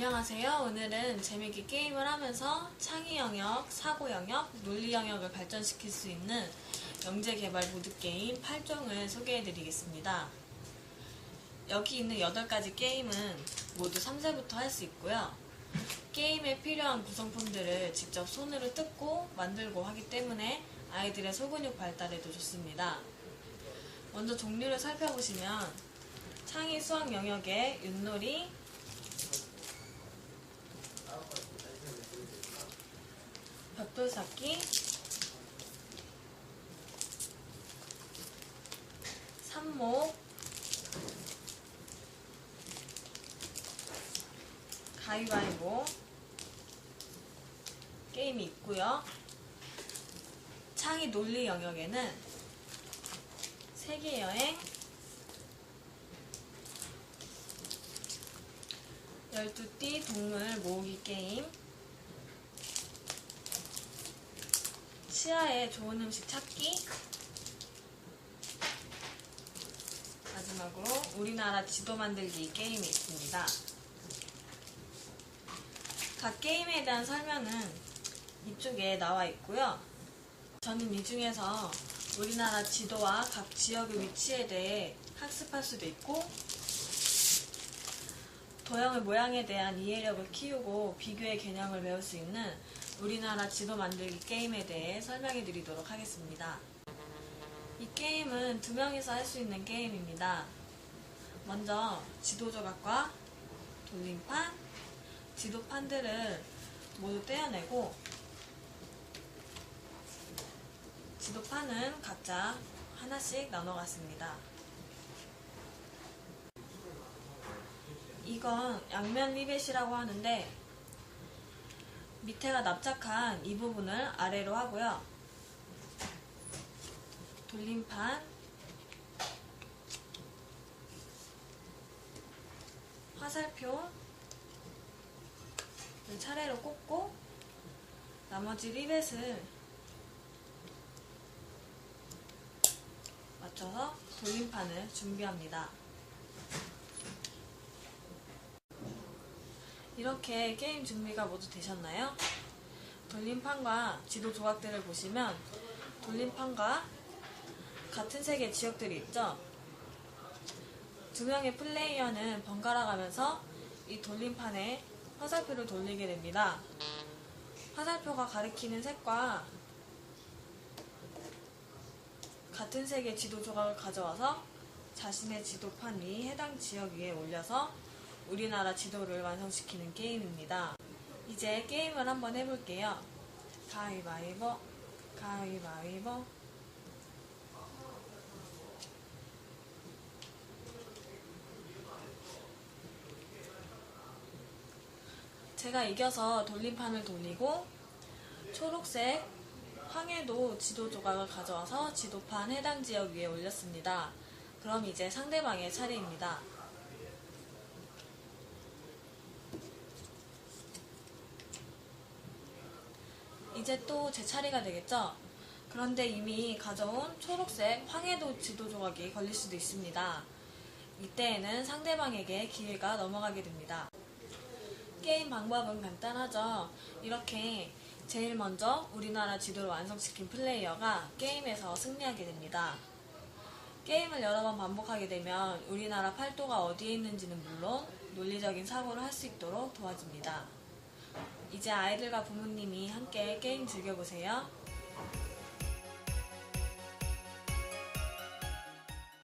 안녕하세요. 오늘은 재밌게 게임을 하면서 창의 영역, 사고 영역, 논리 영역을 발전시킬 수 있는 영재 개발 보드게임 8종을 소개해 드리겠습니다. 여기 있는 8가지 게임은 모두 3세부터 할 수 있고요. 게임에 필요한 구성품들을 직접 손으로 뜯고 만들고 하기 때문에 아이들의 소근육 발달에도 좋습니다. 먼저 종류를 살펴보시면 창의 수학 영역의 윷놀이, 벽돌쌓기, 삼목, 가위바위보 게임이 있고요. 창의 논리 영역에는 세계여행, 12띠 동물 모으기 게임, 치아에 좋은 음식 찾기, 마지막으로 우리나라 지도 만들기 게임이 있습니다. 각 게임에 대한 설명은 이쪽에 나와 있고요. 저는 이 중에서 우리나라 지도와 각 지역의 위치에 대해 학습할 수도 있고 도형의 모양에 대한 이해력을 키우고 비교의 개념을 배울 수 있는 우리나라 지도 만들기 게임에 대해 설명해 드리도록 하겠습니다. 이 게임은 두 명이서 할 수 있는 게임입니다. 먼저 지도 조각과 돌림판, 지도판들을 모두 떼어내고 지도판은 각자 하나씩 나눠갔습니다. 이건 양면 리벳이라고 하는데 밑에가 납작한 이 부분을 아래로 하고요. 돌림판, 화살표, 차례로 꽂고 나머지 리벳을 맞춰서 돌림판을 준비합니다. 이렇게 게임 준비가 모두 되셨나요? 돌림판과 지도 조각들을 보시면 돌림판과 같은 색의 지역들이 있죠? 두 명의 플레이어는 번갈아 가면서 이 돌림판에 화살표를 돌리게 됩니다. 화살표가 가리키는 색과 같은 색의 지도 조각을 가져와서 자신의 지도판 위 해당 지역 위에 올려서 우리나라 지도를 완성시키는 게임입니다. 이제 게임을 한번 해볼게요. 가위바위보, 가위바위보. 제가 이겨서 돌림판을 돌리고 초록색 황해도 지도 조각을 가져와서 지도판 해당 지역 위에 올렸습니다. 그럼 이제 상대방의 차례입니다. 이제 또 제 차례가 되겠죠? 그런데 이미 가져온 초록색 황해도 지도 조각이 걸릴 수도 있습니다. 이때에는 상대방에게 기회가 넘어가게 됩니다. 게임 방법은 간단하죠. 이렇게 제일 먼저 우리나라 지도를 완성시킨 플레이어가 게임에서 승리하게 됩니다. 게임을 여러 번 반복하게 되면 우리나라 팔도가 어디에 있는지는 물론 논리적인 사고를 할 수 있도록 도와줍니다. 이제 아이들과 부모님이 함께 게임 즐겨보세요.